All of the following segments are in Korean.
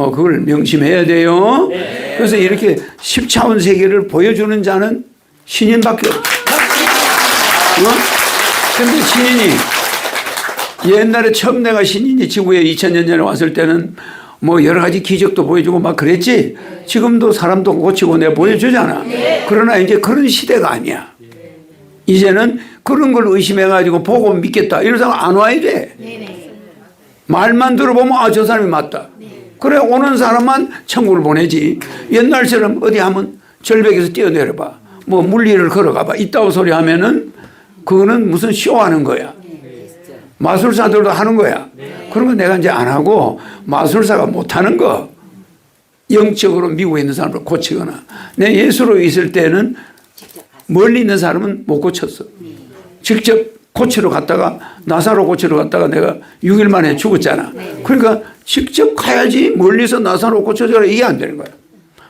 어, 그걸 명심해야 돼요. 그래서 이렇게 10차원 세계를 보여주는 자는 신인밖에 없어. 어? 근데 신인이 옛날에 처음 내가 신인이 지구에 2000년 전에 왔을 때는 뭐 여러 가지 기적도 보여주고 막 그랬지. 지금도 사람도 고치고 내가 보여주잖아. 그러나 이제 그런 시대가 아니야. 이제는 그런 걸 의심해가지고 보고 믿겠다. 이런 사람 안 와야 돼. 말만 들어보면 아, 저 사람이 맞다. 그래, 오는 사람만 천국을 보내지. 옛날처럼 어디 하면 절벽에서 뛰어내려봐. 뭐 물리를 걸어가봐. 이따고 소리 하면은 그거는 무슨 쇼하는 거야. 마술사들도 하는 거야. 그런 거 내가 이제 안 하고 마술사가 못 하는 거 영적으로 미국에 있는 사람을 고치거나 내 예수로 있을 때는 멀리 있는 사람은 못 고쳤어. 직접 고치러 갔다가 나사로 고치러 갔다가 내가 6일 만에 죽었잖아. 그러니까 직접 가야지 멀리서 나사로 고쳐줘라 이게 안 되는 거야.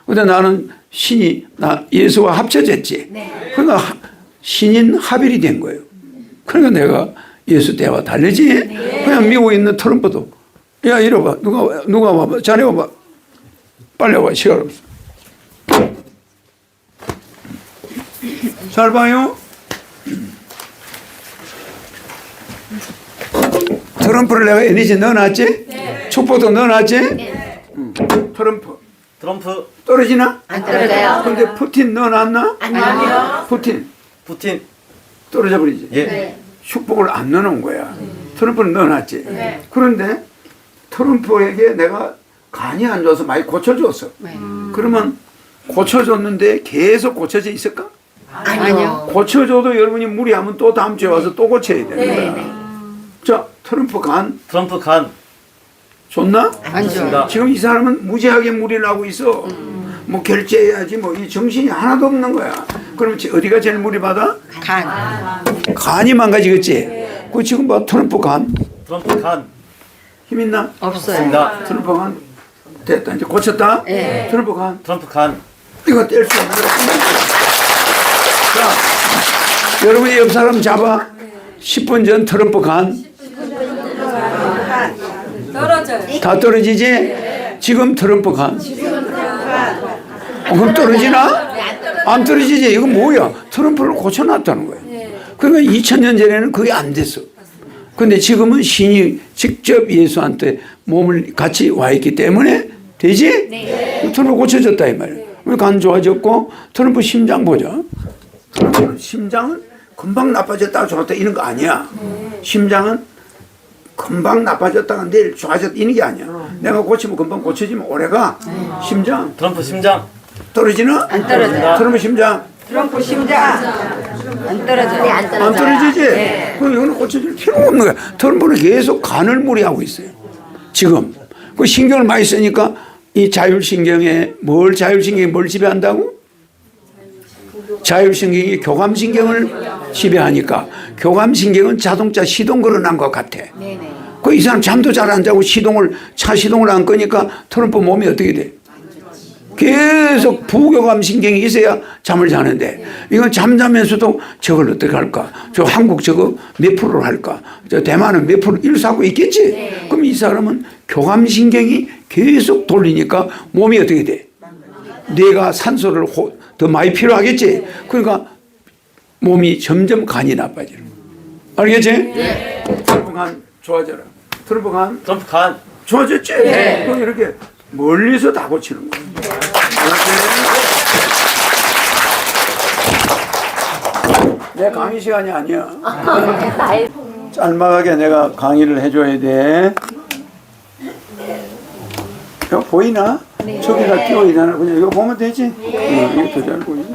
근데 나는 신이 나 예수와 합쳐졌지. 그러니까 하- 신인 합일이 된 거예요. 그러니까 내가 예수 때와 다르지. 그냥 미국에 있는 트럼프도 야 이리 와 누가 와- 누가 와봐 자네 와봐 빨리 와 시간 없어. 잘 봐요. 트럼프를 내가 에너지 넣어놨지? 축복도 넣어놨지? 응. 트럼프 트럼프, 떨어지나? 안 떨어져요. 근데 푸틴 넣어놨나? 아니요. 푸틴 푸틴, 떨어져 버리지. 예, 축복을 안 넣어놓은 거야. 트럼프는 넣어놨지. 그런데 트럼프에게 내가 간이 안 좋아서 많이 고쳐줬어. 그러면 고쳐줬는데 계속 고쳐져 있을까? 아니요. 고쳐줘도 여러분이 무리하면 또 다음 주에 와서 또 고쳐야 되는 거야. 자, 트럼프 간 트럼프 간, 좋나? 안. 좋습니다. 지금 이 사람은 무지하게 무리를 하고 있어. 뭐 결제해야지 뭐 이 정신이 하나도 없는 거야. 그럼 지- 어디가 제일 무리 받아? 간. 간이 망가지겠지. 그 지금 봐 트럼프 간. 트럼프 간, 힘 있나? 없어요. 있습니다. 트럼프 간 됐다 이제 고쳤다. 네. 트럼프 간 트럼프 간, 이거 뗄 수 없는 거야. 자, 여러분 이 옆 사람 잡아. 10분 전 트럼프 간. 떨어져요. 다 떨어지지? 지금 트럼프 간. 어, 그럼 떨어지나? 안 떨어지지. 이거 뭐야? 트럼프를 고쳐놨다는 거야. 그러니까 2000년 전에는 그게 안 됐어. 근데 지금은 신이 직접 예수한테 몸을 같이 와 있기 때문에 되지? 트럼프 고쳐졌다 이 말이야. 우리 간 좋아졌고 트럼프 심장 보자. 트럼프 심장은 금방 나빠졌다가 좋았다 이런 거 아니야. 심장은 금방 나빠졌다가 내일 좋아졌다 이런 게 아니야. 내가 고치면 금방 고쳐지면 오래가 심장 트럼프 심장, 떨어지나? 안 떨어져요. 트럼프 심장 트럼프 심장. 안 떨어져요. 안 안 떨어지지? 그럼 이거는 고쳐줄 필요가 없는 거야. 트럼프는 계속 간을 무리하고 있어요. 지금. 그 신경을 많이 쓰니까 이 자율신경에 뭘 자율신경이 뭘 지배한다고? 자율신경이 교감신경을 지배하니까 교감신경은 자동차 시동 걸어난 것 같아. 그 이 사람 잠도 잘 안 자고 시동을 차 시동을 안 끄니까 트럼프 몸이 어떻게 돼? 계속 부교감 신경이 있어야 잠을 자는데 이건 잠자면서도 저걸 어떻게 할까? 저 한국 저거 몇 프로를 할까? 저 대만은 몇 프로 일사하고 있겠지? 그럼 이 사람은 교감 신경이 계속 돌리니까 몸이 어떻게 돼? 뇌가 산소를 호- 더 많이 필요하겠지? 그러니까 몸이 점점 간이 나빠지는 거야. 알겠지? 트럼프 간 좋아져라. 트럼프 간 트럼프 간, 좋아졌지? 그럼 이렇게 멀리서 다 고치는 거야. 내 강의 시간이 아니야. 짤막하게 내가 강의를 해줘야 돼. 보이나? 저기가 띄워 있잖아. 그냥 이거 보면 되지? 어, 이거 더잘 보이지?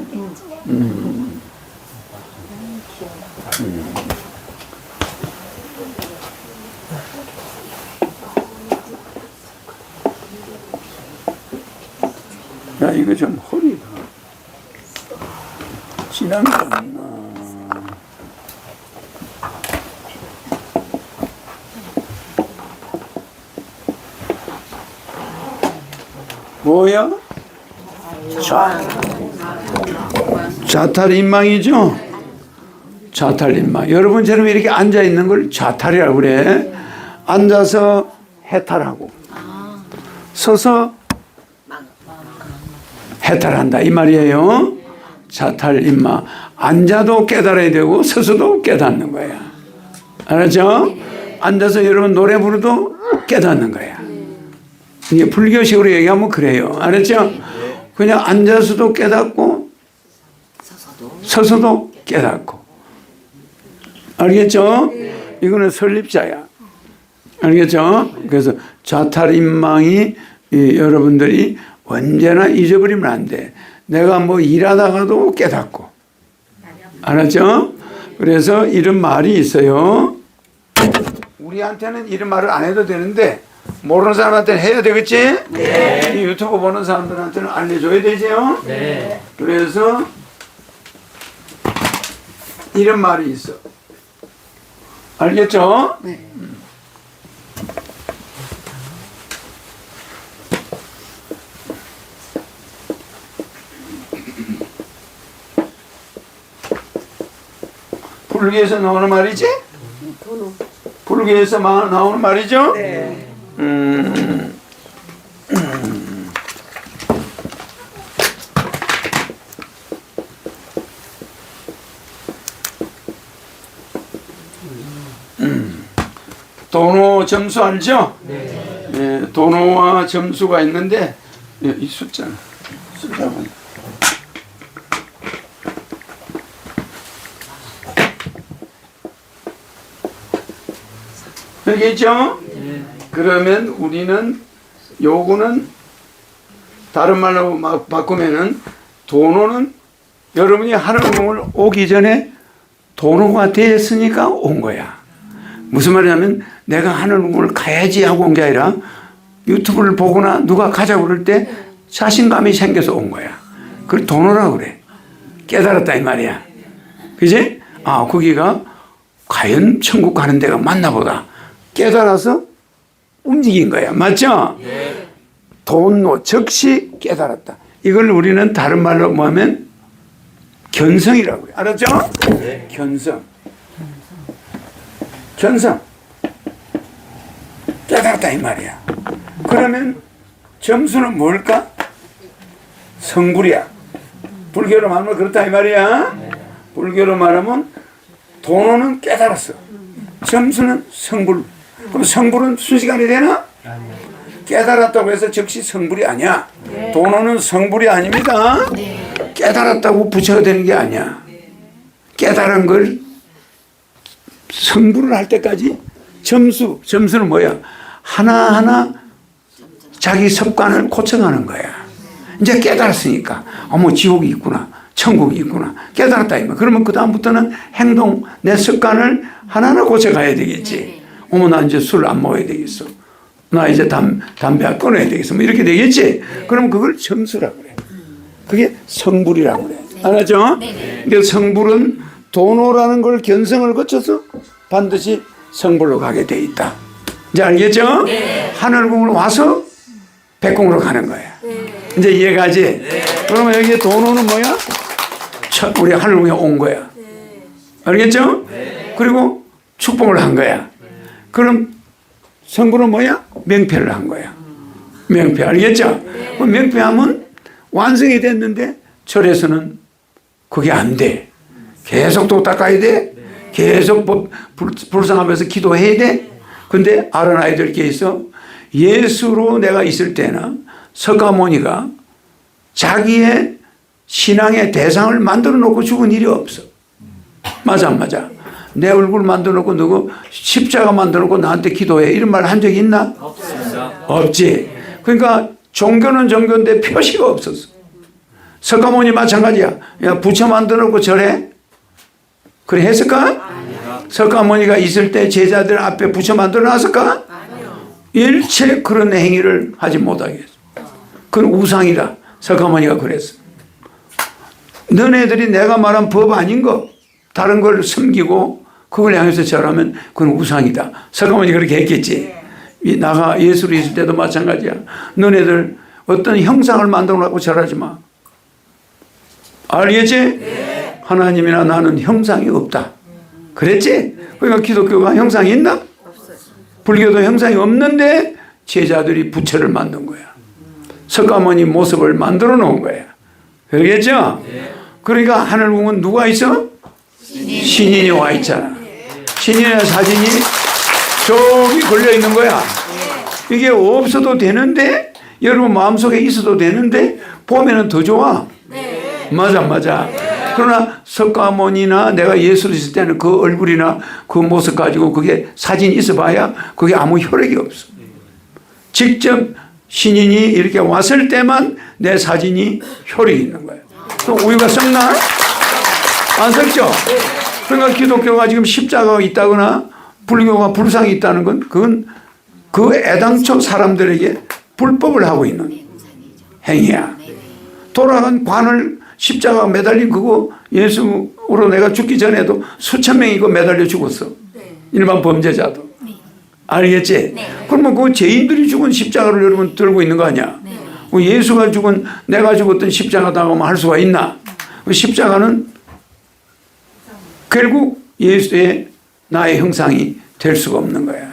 음. 음. 야, 이거 좀 허리가 진한 거 없나? 뭐야? 자, 자탈인망이죠? 자탈인망. 여러분처럼 이렇게 앉아 있는 걸 자탈이라고 그래. 앉아서 해탈하고, 서서 해탈한다 이 말이에요. 자탈 임마 앉아도 깨달아야 되고 서서도 깨닫는 거야. 알았죠? 앉아서 여러분 노래 부르도 깨닫는 거야. 이게 불교식으로 얘기하면 그래요. 알았죠? 그냥 앉아서도 깨닫고 서서도 깨닫고. 알겠죠? 이거는 설립자야. 알겠죠? 그래서 자탈인망이 이 여러분들이 언제나 잊어버리면 안 돼. 내가 뭐 일하다가도 깨닫고. 알았죠? 그래서 이런 말이 있어요. 우리한테는 이런 말을 안 해도 되는데 모르는 사람한테는 해야 되겠지? 이 유튜브 보는 사람들한테는 알려줘야 되죠? 그래서 이런 말이 있어. 알겠죠? 음. 불교에서 나오는 말이지? 불교에서 마- 나오는 말이죠? 음. 음. 도노 점수 알죠? 네. 도노와 점수가 있는데 예, 이 숫자 숫자가 알겠죠? 그러면 우리는 요거는 다른 말로 막 바꾸면은 도노는 여러분이 하늘궁을 오기 전에 도노가 됐으니까 온 거야. 무슨 말이냐면 내가 하늘궁을 가야지 하고 온 게 아니라 유튜브를 보거나 누가 가자고 그럴 때 자신감이 생겨서 온 거야. 그걸 도노라 그래. 깨달았다 이 말이야. 그지? 아, 거기가 과연 천국 가는 데가 맞나 보다. 깨달아서 움직인 거야. 맞죠? 돈노 즉시 깨달았다. 이걸 우리는 다른 말로 뭐 하면 견성이라고 해요. 알았죠? 견성. 견성. 깨달았다 이 말이야. 그러면 점수는 뭘까? 성불이야. 불교로 말하면 그렇다 이 말이야. 불교로 말하면 돈호는 깨달았어. 점수는 성불. 그럼 성불은 순시간이 되나? 깨달았다고 해서 즉시 성불이 아니야. 돈호는 성불이 아닙니다. 깨달았다고 부처가 되는 게 아니야. 깨달은 걸 성불을 할 때까지 점수, 점수는 뭐야? 하나하나 자기 습관을 고쳐가는 거야. 이제 깨달았으니까, 어머, 지옥이 있구나. 천국이 있구나. 깨달았다. 이거. 그러면 그다음부터는 행동, 내 습관을 하나하나 고쳐가야 되겠지. 어머, 나 이제 술 안 먹어야 되겠어. 나 이제 담, 담배 끊어야 되겠어. 뭐 이렇게 되겠지. 그럼 그걸 점수라고 그래. 그게 성불이라고 그래. 알았죠? 그래서 성불은 도노라는 걸 견성을 거쳐서 반드시 성불로 가게 돼 있다. 이제 알겠죠? 하늘궁을 와서 백궁으로 가는 거야. 이제 이해가지? 그러면 여기 도노는 뭐야? 첫 우리 하늘궁에 온 거야. 알겠죠? 그리고 축복을 한 거야. 그럼 성불은 뭐야? 명패를 한 거야. 명패 알겠죠? 그럼 명패하면 완성이 됐는데 절에서는 그게 안 돼. 계속 또 닦아야 돼. 계속 법- 불- 불쌍하면서 기도해야 돼. 근데 있어. 예수로 내가 있을 때는 석가모니가 자기의 신앙의 대상을 만들어 놓고 죽은 일이 없어. 맞아, 안 맞아. 내 얼굴 만들어 놓고 누구 십자가 만들어 놓고 나한테 기도해. 이런 말 한적 있나? 없지. 그러니까 종교는 종교인데 표시가 없었어. 석가모니 마찬가지야. 야, 부처 만들어 놓고 절해? 그래 했을까? 석가모니가 있을 때 제자들 앞에 부처 만들어 놨을까? 일체 그런 행위를 하지 못하게 했어. 그건 우상이다. 석가모니가 그랬어. 너네들이 내가 말한 법 아닌 거, 다른 걸 숨기고 그걸 향해서 절하면 그건 우상이다. 석가모니 그렇게 했겠지. 이 나가 예수로 있을 때도 마찬가지야. 너네들 어떤 형상을 만들어 놓고 절하지 마. 알겠지? 하나님이나 나는 형상이 없다. 그랬지? 그러니까 기독교가 형상이 있나? 불교도 형상이 없는데 제자들이 부처를 만든 거야. 석가모니 모습을 만들어 놓은 거야. 그러겠죠? 그러니까 하늘궁은 누가 있어? 신인이 와 있잖아. 신인의 사진이 저기 걸려 있는 거야. 이게 없어도 되는데 여러분 마음속에 있어도 되는데 보면은 더 좋아. 맞아 맞아. 그러나 석가모니나 내가 예수를 있을 때는 그 얼굴이나 그 모습 가지고 그게 사진이 있어봐야 그게 아무 효력이 없어. 직접 신인이 이렇게 왔을 때만 내 사진이 효력이 있는 거예요. 또 우유가 썩나? 안 썩죠? 그러니까 기독교가 지금 십자가가 있다거나 불교가 불상이 있다는 건 그건 그 애당초 사람들에게 불법을 하고 있는 행위야. 돌아간 관을 십자가 매달린 그거 예수로 내가 죽기 전에도 수천 명이 그 매달려 죽었어. 일반 범죄자도. 알겠지? 그러면 그 죄인들이 죽은 십자가를 여러분 들고 있는 거 아니야? 그 예수가 죽은 내가 죽었던 십자가 당하면 할 수가 있나? 그 십자가는 결국 예수의 나의 형상이 될 수가 없는 거야.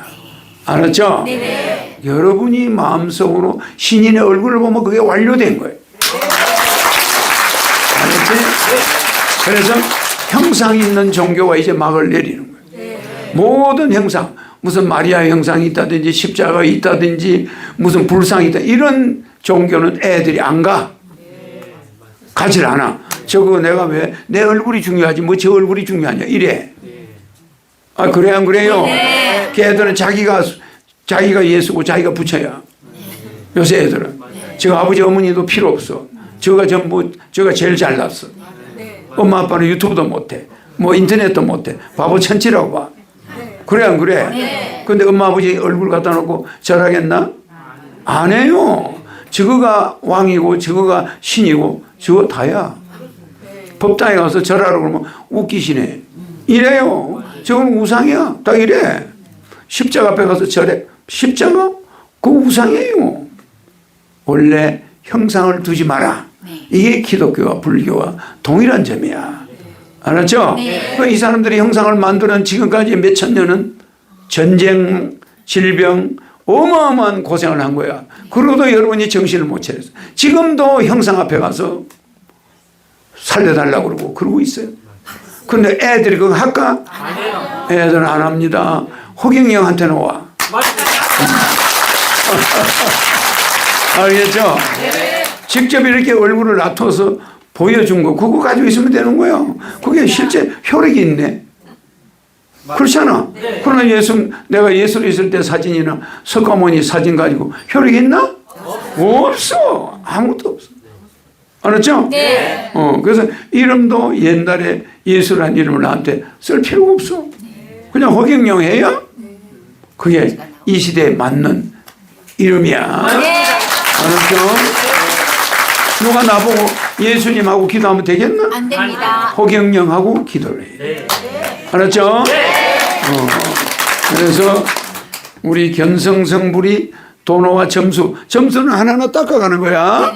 알았죠? 여러분이 마음속으로 신인의 얼굴을 보면 그게 완료된 거예요. 알았지? 그래서 형상 있는 종교가 이제 막을 내리는 거예요. 모든 형상, 무슨 마리아 형상이 있다든지 십자가 있다든지 무슨 불상이 있다 이런 종교는 애들이 안 가. 가질 않아. 저거 내가 왜 내 얼굴이 중요하지 뭐저 얼굴이 중요하냐 이래. 아 그래 안 그래요? 걔들은 자기가 자기가 예수고 자기가 부처야. 요새 애들은 저 아버지 어머니도 필요 없어. 저가 전부 저가 제일 잘났어. 엄마 아빠는 유튜브도 못해. 뭐 인터넷도 못해. 바보 천치라고 봐. 그래 안 그래? 근데 엄마 아버지 얼굴 갖다 놓고 절하겠나? 안 해요. 저거가 왕이고 저거가 신이고 저거 다야. 법당에 가서 절하라고 그러면 웃기시네. 이래요. 저건 우상이야. 딱 이래. 십자가 앞에 가서 절해. 십자가? 그 우상이에요. 원래 형상을 두지 마라. 이게 기독교와 불교와 동일한 점이야. 알았죠? 그이 사람들이 형상을 만드는 지금까지 몇 천 년은 전쟁, 질병, 어마어마한 고생을 한 거야. 그러고도 여러분이 정신을 못 차렸어. 지금도 형상 앞에 가서 살려달라고 그러고 그러고 있어요. 근데 애들이 그거 할까? 애들은 안 합니다. 호경이 형한테는 와. 알겠죠? 직접 이렇게 얼굴을 놔둬서 보여준 거, 그거 가지고 있으면 되는 거예요. 그게 실제 효력이 있네. 그렇잖아. 그러나 예수, 내가 예수로 있을 때 사진이나 석가모니 사진 가지고 효력이 있나? 없어. 아무것도 없어. 알았죠? 네. 어, 그래서 이름도 옛날에 예수라는 이름을 나한테 쓸 필요가 없어. 그냥 허경영 해야 그게 이 시대에 맞는 이름이야. 알았죠? 누가 나보고 예수님하고 기도하면 되겠나? 안 됩니다. 허경영하고 기도를 해. 알았죠? 어, 그래서 우리 견성성불이 도노와 점수. 점수는 하나하나 닦아가는 거야.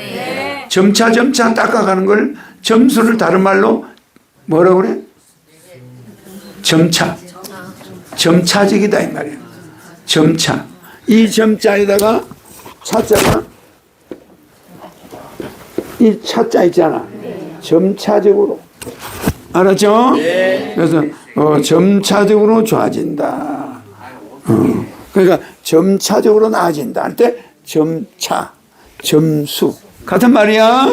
점차 점차 닦아가는 걸 점수를 다른 말로 뭐라 그래? 점차. 점차적이다 이 말이야. 점차. 이 점자에다가 차자가 이 차자 있잖아. 점차적으로. 알았죠? 그래서 어, 점차적으로 좋아진다. 어, 그러니까 점차적으로 나아진다 할때 점차, 점수 같은 말이야.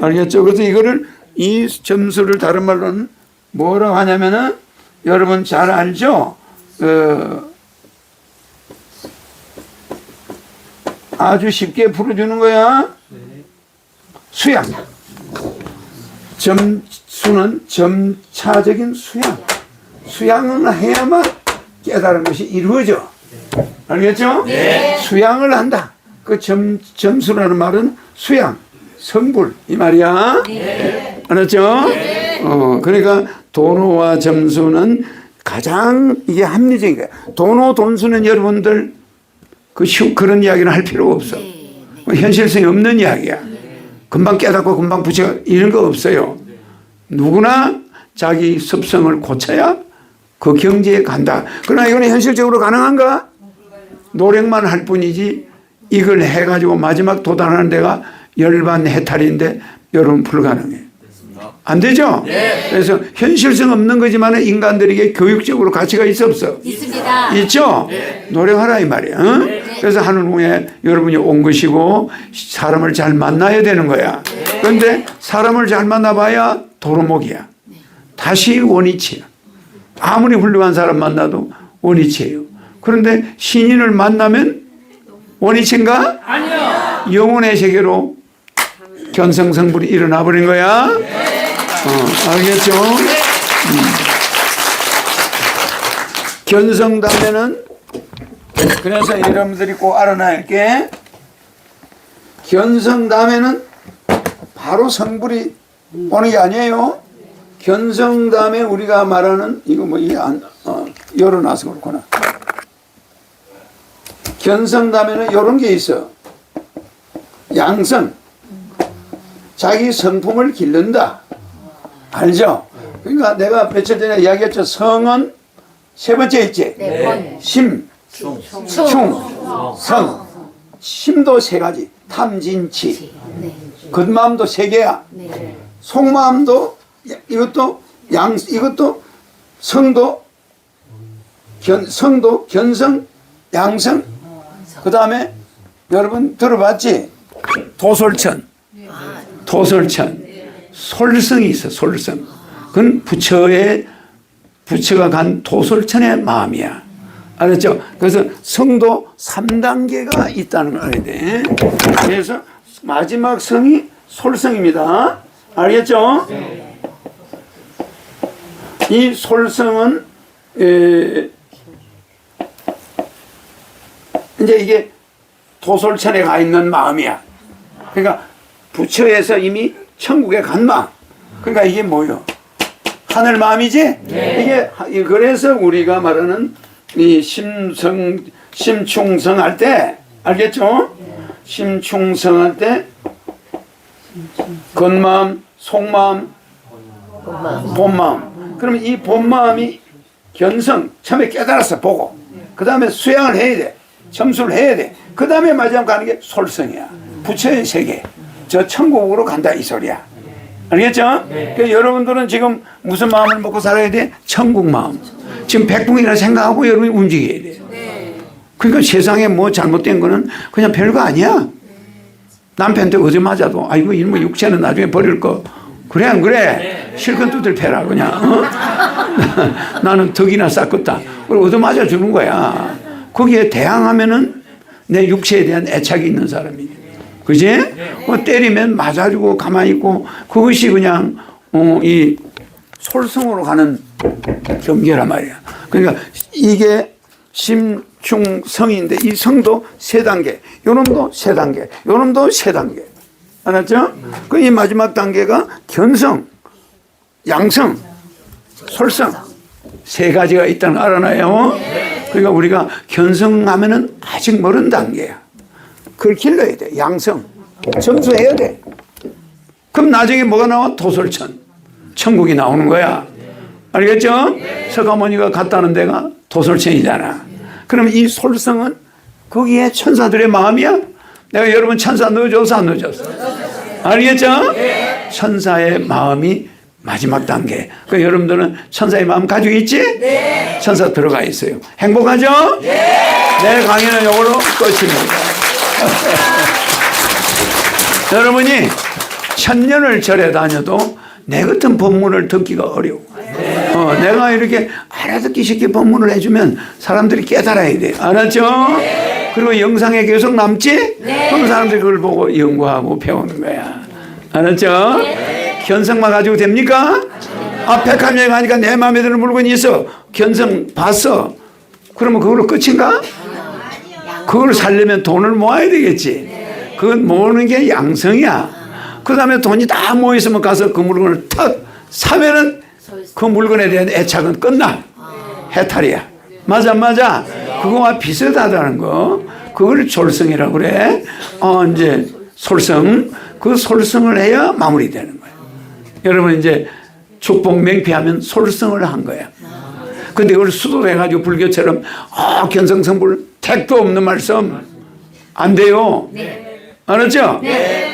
알겠죠? 그래서 이거를 이 점수를 다른 말로는 뭐라고 하냐면은 여러분 잘 알죠? 어, 아주 쉽게 풀어주는 거야. 수양. 점수는 점차적인 수양. 수양을 해야만 깨달은 것이 이루어져. 알겠죠? 수양을 한다. 그 점, 점수라는 말은 수양, 성불, 이 말이야. 알았죠? 어, 그러니까 도노와 점수는 가장 이게 합리적인 거야. 도노, 돈수는 여러분들 그 쉬, 그런 이야기는 할 필요가 없어. 뭐 현실성이 없는 이야기야. 금방 깨닫고 금방 부처 이런 거 없어요. 누구나 자기 습성을 고쳐야 그 경지에 간다. 그러나 이거는 현실적으로 가능한가? 노력만 할 뿐이지 이걸 해가지고 마지막 도달하는 데가 열반 해탈인데 여러분 불가능해요. 안 되죠? 그래서 현실성 없는 거지만 인간들에게 교육적으로 가치가 있어 없어? 있습니다. 있죠? 노력하라 이 말이야. 응? 그래서 하는 후에 여러분이 온 것이고 사람을 잘 만나야 되는 거야. 그런데 사람을 잘 만나봐야 도루묵이야. 다시 원위치야. 아무리 훌륭한 사람 만나도 원위치예요. 그런데 신인을 만나면 원위치인가? 아니요. 영혼의 세계로 견성성불이 일어나 버린 거야. 어, 알겠죠? 견성다면은 그래서 여러분들이 꼭 알아놔야 게 견성 다음에는 바로 성불이 오는 게 아니에요. 견성 다음에 우리가 말하는 이거 뭐 이게 안 어, 열어놔서 그렇구나. 견성 다음에는 이런 게 있어. 양성. 자기 성품을 기른다. 알죠? 그러니까 내가 며칠 전에 이야기했죠. 성은 세 번째 있지. 네 번. 심, 충. 충, 성. 심도 세 가지. 탐진치. 네. 겉마음도 세 개야. 네. 속마음도 이것도 양 이것도 성도 견 성도 견성 양성 그 다음에 여러분 들어봤지 도솔천 도솔천 솔성이 있어 솔성 그건 부처의 부처가 간 도솔천의 마음이야 알았죠? 그래서 성도 3단계가 있다는 걸 알아야 돼 그래서 마지막 성이 솔성입니다 알겠죠? 이 솔성은 에, 이제 이게 도솔천에 가 있는 마음이야. 그러니까 부처에서 이미 천국에 간 마음. 그러니까 이게 뭐요? 하늘 마음이지? 이게 하- 이- 그래서 우리가 말하는 이 심성 심충성 할 때 알겠죠? 심충성 할 때 겉마음, 속마음, 본마음. 그러면 이 본마음이 견성, 처음에 깨달았어, 보고. 그 다음에 수양을 해야 돼. 점수를 해야 돼. 그 다음에 마지막 가는 게 솔성이야. 부처의 세계. 저 천국으로 간다, 이 소리야. 알겠죠? 그러니까 여러분들은 지금 무슨 마음을 먹고 살아야 돼? 천국 마음. 지금 백붕이라 생각하고 여러분이 움직여야 돼. 그러니까 세상에 뭐 잘못된 거는 그냥 별거 아니야. 남편한테 어제 맞아도 아이고 이놈의 육체는 나중에 버릴 거. 그래 안 그래? 실컷 두들 패라 그냥. 어? 나는 덕이나 쌓겠다. 그리고 얻어 맞아 주는 거야? 거기에 대항하면은 내 육체에 대한 애착이 있는 사람이지? 그지 뭐 때리면 맞아주고 가만히 있고 그것이 그냥 어, 이 솔성으로 가는 경계란 말이야 그러니까 이게 심충성인데 이 성도 세 단계, 요놈도 세 단계, 요놈도 세 단계. 알았죠? 그 이 마지막 단계가 견성, 양성, 솔성 세 가지가 있다는 거 알아놔요. 그러니까 우리가 견성하면은 아직 멀은 단계야. 그걸 길러야 돼. 양성, 점수해야 돼. 그럼 나중에 뭐가 나와? 도솔천, 천국이 나오는 거야. 알겠죠? 서가모니가 갔다는 데가 도솔천이잖아. 그럼 이 솔성은 거기에 천사들의 마음이야? 내가 여러분 천사 넣어줘서 안 넣어줬어? 알겠죠? 천사의 마음이 마지막 단계. 그 여러분들은 천사의 마음 가지고 있지? 천사 들어가 있어요. 행복하죠? 내 강의는 이걸로 끝입니다. 여러분이 천년을 절에 다녀도 내 같은 법문을 듣기가 어려워. 어, 내가 이렇게 알아듣기 쉽게 법문을 해주면 사람들이 깨달아야 돼. 알았죠? 그리고 영상에 계속 남지? 그럼 사람들이 그걸 보고 연구하고 배우는 거야. 알았죠? 견성만 가지고 됩니까? 아, 백화점에 가니까 내 마음에 드는 물건이 있어. 견성 봤어. 그러면 그걸로 끝인가? 그걸 살려면 돈을 모아야 되겠지. 그건 모으는 게 양성이야. 그 다음에 돈이 다 모였으면 가서 그 물건을 탁 사면은 그 물건에 대한 애착은 끝나. 해탈이야. 맞아, 맞아. 그거와 비슷하다는 거. 그걸 졸성이라고 그래. 어, 이제 솔성. 그 솔성을 해야 마무리되는 거야. 여러분 이제 축복 맹피하면 솔성을 한 거야. 근데 그걸 수도해가지고 불교처럼 아 견성성불 택도 없는 말씀 안 돼요. 알았죠?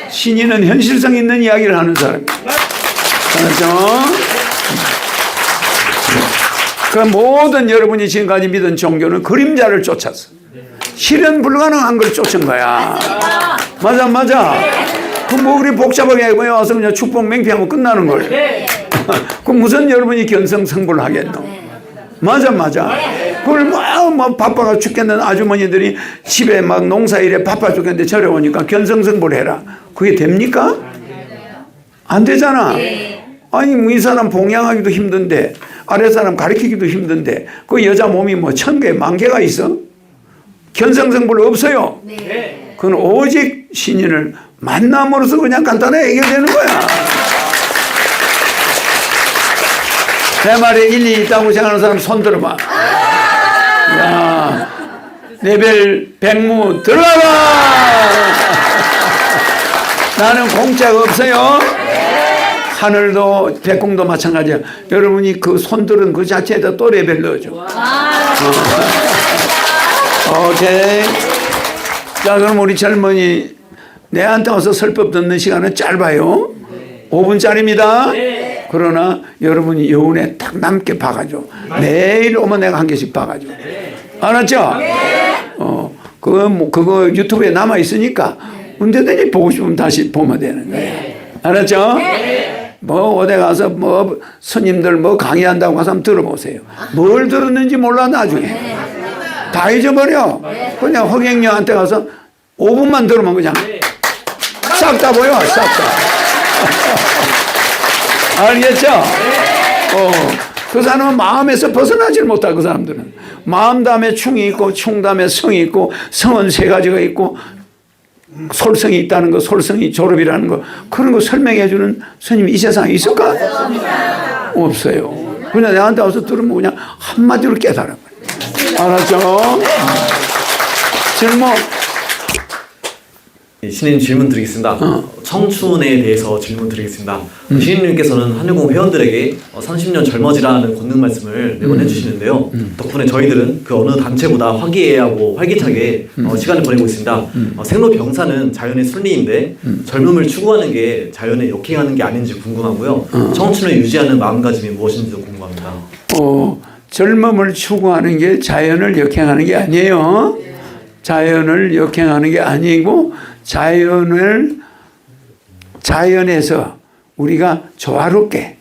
신인은 현실성 있는 이야기를 하는 사람이에요. 알았죠? 그 모든 여러분이 지금까지 믿은 종교는 그림자를 쫓았어. 실현 불가능한 걸 쫓은 거야. 맞아, 맞아. 그뭐 그리 복잡하게 뭐 와서 그냥 축복 맹피하면 끝나는 거예요. 그럼 무슨 여러분이 견성 성불 하겠노? 맞아, 맞아. 뭐, 뭐 바빠가 죽겠는 아주머니들이 집에 막 농사일에 바빠 죽겠는데 저래 오니까 견성성불 해라. 그게 됩니까? 안 되잖아. 아니, 뭐 이 사람 봉양하기도 힘든데, 아래 사람 가르치기도 힘든데, 그 여자 몸이 뭐 천 개, 만 개가 있어? 견성성불 없어요. 그건 오직 신인을 만남으로써 그냥 간단하게 해결되는 거야. 내 말에 일리 있다고 생각하는 사람 손 들어봐. 야, 레벨 백무 들어가봐! 나는 공짜가 없어요. 하늘도 백공도 마찬가지야. 여러분이 그 손들은 그 자체에다 또 레벨 넣어줘. 어. 오케이. 자, 그럼 우리 젊은이 내한테 와서 설법 듣는 시간은 짧아요. 5분짜리입니다. 그러나 여러분이 여운에 딱 남게 봐가죠. 매일 오면 내가 한 개씩 봐가죠. 알았죠? 어, 그거, 뭐, 그거 유튜브에 남아 있으니까 언제든지 보고 싶으면 다시 보면 되는 거예요. 알았죠? 뭐, 어디 가서 뭐, 스님들 뭐 강의한다고 가서 한번 들어보세요. 뭘 들었는지 몰라, 나중에. 다 잊어버려. 그냥 허경영한테 가서 5분만 들으면 그냥 싹 다 보여, 싹 다. 알겠죠? 어, 그 사람은 마음에서 벗어나질 못하, 그 사람들은. 마음 다음에 충이 있고, 충 다음에 성이 있고, 성은 세 가지가 있고, 솔성이 있다는 거, 솔성이 졸업이라는 거, 그런 거 설명해 주는 스님이 이 세상에 있을까? 없어요. 그냥 내한테 와서 들으면 그냥 한마디로 깨달아. 알았죠? 질문. 예, 신인 질문 드리겠습니다. 청춘에 대해서 질문 드리겠습니다. 신인님께서는 한일공 회원들에게 어, 30년 젊어지라는 권능 말씀을 매번 해주시는데요. 덕분에 저희들은 그 어느 단체보다 화기애애하고 활기차게 어, 시간을 보내고 있습니다. 어, 생로 병사는 자연의 순리인데 젊음을 추구하는 게 자연에 역행하는 게 아닌지 궁금하고요. 청춘을 유지하는 마음가짐이 무엇인지도 궁금합니다. 어, 젊음을 추구하는 게 자연을 역행하는 게 아니에요. 자연을 역행하는 게 아니고 자연을 자연에서 우리가 조화롭게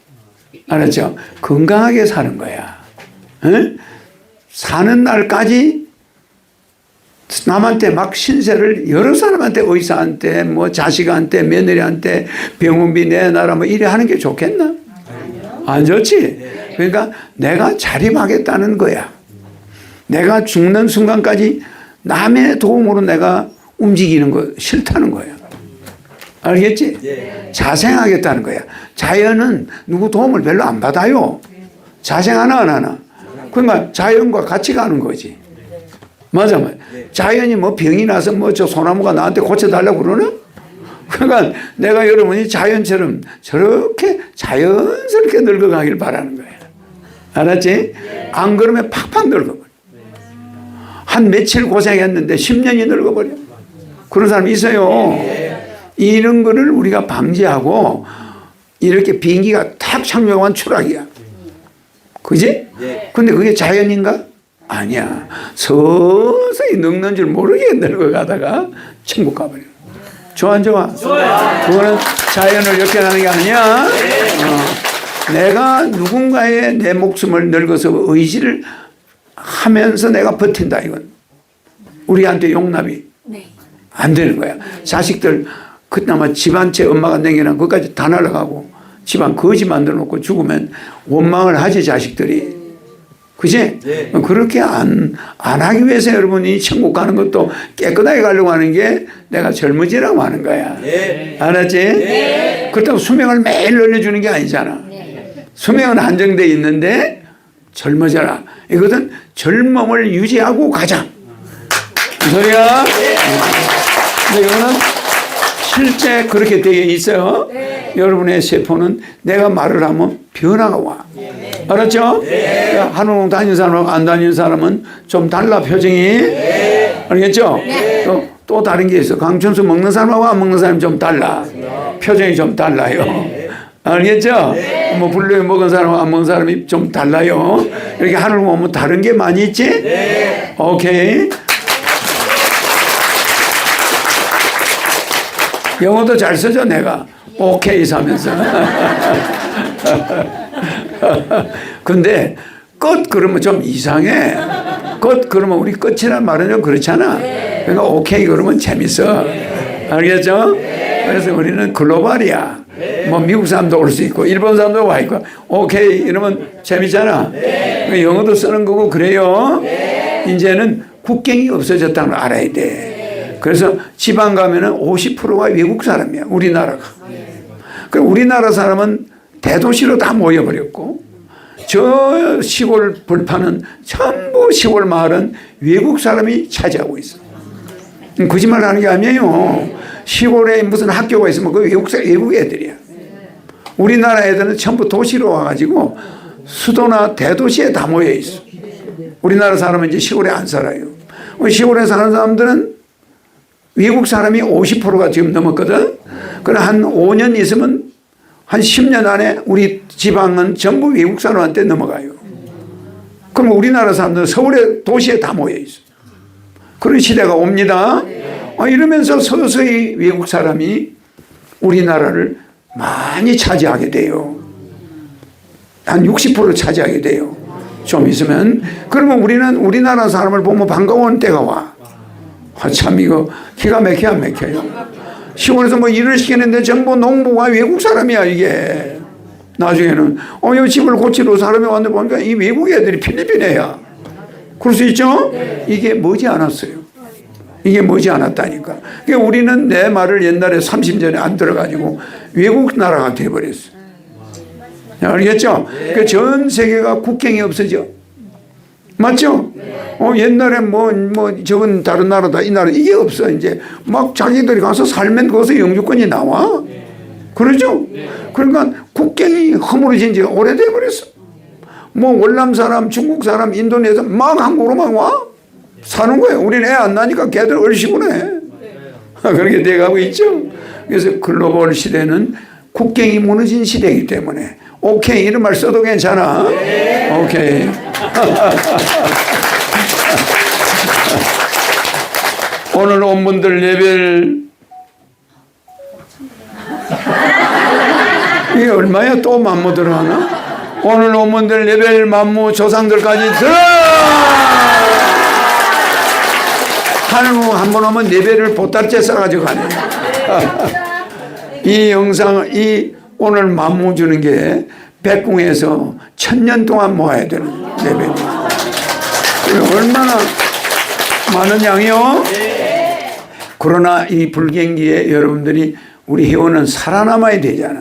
알았죠? 건강하게 사는 거야. 응? 사는 날까지 남한테 막 신세를 여러 사람한테 의사한테 뭐 자식한테 며느리한테 병원비 내놔라 뭐 이래 하는 게 좋겠나? 안 좋지? 그러니까 내가 자립하겠다는 거야. 내가 죽는 순간까지 남의 도움으로 내가 움직이는 거 싫다는 거야. 알겠지? 자생하겠다는 거야. 자연은 누구 도움을 별로 안 받아요. 자생하나 안 하나. 그러니까 자연과 같이 가는 거지. 맞아, 맞아. 자연이 뭐 병이 나서 뭐 저 소나무가 나한테 고쳐달라고 그러나? 그러니까 내가 여러분이 자연처럼 저렇게 자연스럽게 늙어가길 바라는 거야. 알았지? 안 그러면 팍팍 늙어버려. 한 며칠 고생했는데 10년이 늙어버려. 그런 사람이 있어요. 이런 거를 우리가 방지하고 이렇게 비행기가 탁 착륙한 추락이야. 그지? 근데 그게 자연인가? 아니야. 서서히 늙는 줄 모르게 늙어 가다가 천국 가버려. 좋아, 안 좋아? 그거는 자연을 역행하는 게 아니야. 어. 내가 누군가의 내 목숨을 늙어서 의지를 하면서 내가 버틴다, 이건. 우리한테 용납이 안 되는 거야. 자식들, 그나마 집안채 엄마가 냉겨놓은 그까지 다 날아가고 집안 거지 만들어 놓고 죽으면 원망을 하지, 자식들이. 그지? 그렇게 안, 안 하기 위해서 여러분이 천국 가는 것도 깨끗하게 가려고 하는 게 내가 젊어지라고 하는 거야. 알았지? 그렇다고 수명을 매일 늘려주는 게 아니잖아. 수명은 한정돼 있는데 젊어져라. 이것은 젊음을 유지하고 가자. 이 소리야? 근데 이거는 실제 그렇게 되어 있어요. 여러분의 세포는 내가 말을 하면 변화가 와. 알았죠? 한우공 다니는 사람하고 안 다니는 사람은 좀 달라 표정이. 알겠죠? 또, 또 다른 게 있어. 강천수 먹는 사람하고 안 먹는 사람이 좀 달라. 표정이 좀 달라요. 알겠죠? 뭐 불륜 먹은 사람하고 안 먹은 사람이 좀 달라요. 이렇게 하늘 보면 다른 게 많이 있지? 오케이. 영어도 잘 쓰죠, 내가. 오케이 하면서. 근데 끝 그러면 좀 이상해. 끝 그러면 우리 끝이란 말은 좀 그렇잖아. 그러니까 오케이 그러면 재밌어. 알겠죠? 그래서 우리는 글로벌이야. 뭐 미국 사람도 올 수 있고 일본 사람도 와 있고 오케이 이러면 재밌잖아. 영어도 쓰는 거고 그래요. 이제는 국경이 없어졌다는 걸 알아야 돼. 그래서 지방 가면은 50%가 외국 사람이야. 우리나라가. 그럼 우리나라 사람은 대도시로 다 모여버렸고 저 시골 벌판은 전부 시골 마을은 외국 사람이 차지하고 있어. 음, 거짓말 하는 게 아니에요. 시골에 무슨 학교가 있으면 그 외국, 사- 외국 애들이야. 우리나라 애들은 전부 도시로 와가지고 수도나 대도시에 다 모여 있어. 우리나라 사람은 이제 시골에 안 살아요. 시골에 사는 사람들은 외국 사람이 50%가 지금 넘었거든. 그럼 한 5년 있으면 한 10년 안에 우리 지방은 전부 외국 사람한테 넘어가요. 그럼 우리나라 사람들은 서울에 도시에 다 모여 있어. 그런 시대가 옵니다. 어, 이러면서 서서히 외국 사람이 우리나라를 많이 차지하게 돼요. 한 60% 차지하게 돼요. 좀 있으면. 그러면 우리는 우리나라 사람을 보면 반가운 때가 와. 아, 참, 이거 기가 막혀, 안 막혀요. 시골에서 뭐 일을 시키는데 전부 농부가 외국 사람이야, 이게. 나중에는, 어, 이 집을 고치러 사람이 왔는데 보니까 이 외국 애들이 필리핀 애야. 그럴 수 있죠? 이게 머지 않았어요. 이게 머지 않았다니까. 그러니까 우리는 내 말을 옛날에 30년에 안 들어가지고 외국 나라가 돼버렸어. 알겠죠? 그전 세계가 국경이 없어져. 맞죠? 어, 옛날에 뭐, 뭐, 저건 다른 나라다, 이 나라, 이게 없어, 이제. 막 자기들이 가서 살면 거기서 영주권이 나와. 그러죠? 그러니까 국경이 허물어진 지가 오래돼 버렸어. 뭐, 월남 사람, 중국 사람, 인도네시아 막 한국으로 막 와? 사는 거예요. 우리는 애 안 나니까 걔들 얼씨구네. 그렇게 돼가고 있죠. 그래서 글로벌 시대는 국경이 무너진 시대이기 때문에 오케이 이런 말 써도 괜찮아. 오케이. 오늘 온 분들 레벨 이게 얼마야 또 만무 들어가나? 오늘 온 분들 레벨 만무 조상들까지 들어! 하는 한번 오면 네 배를 보따리째 싸가지고 가네. 이 영상, 이 오늘 만무 주는 게 백궁에서 천년 동안 모아야 되는 레벨이. 얼마나 많은 양이요? 그러나 이 불경기에 여러분들이 우리 회원은 살아남아야 되잖아.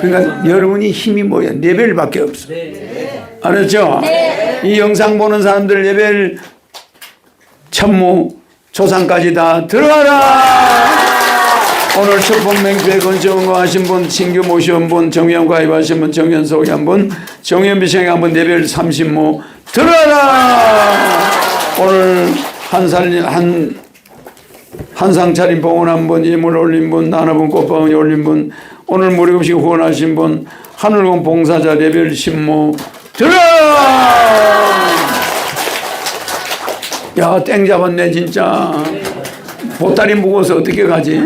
그러니까 여러분이 힘이 뭐야? 레벨밖에 없어. 알았죠? 이 영상 보는 사람들 레벨 천무 조상까지 다 들어가라. 오늘 첫번 맹주에 건조한 하신 분, 신규 모시온 분, 정연 가입하신 분, 정연 소개한 분, 정연 비생이 한분 레벨 30모 들어가라. 오늘 한 살, 한, 한상 차림 봉헌한 분, 예물 올린 분, 나눠분 꽃방울 올린 분, 오늘 무료급식 후원하신 분, 하늘공 봉사자 레벨 10모 들어가라. 야, 땡 잡았네, 진짜. 보따리 무거워서 어떻게 가지?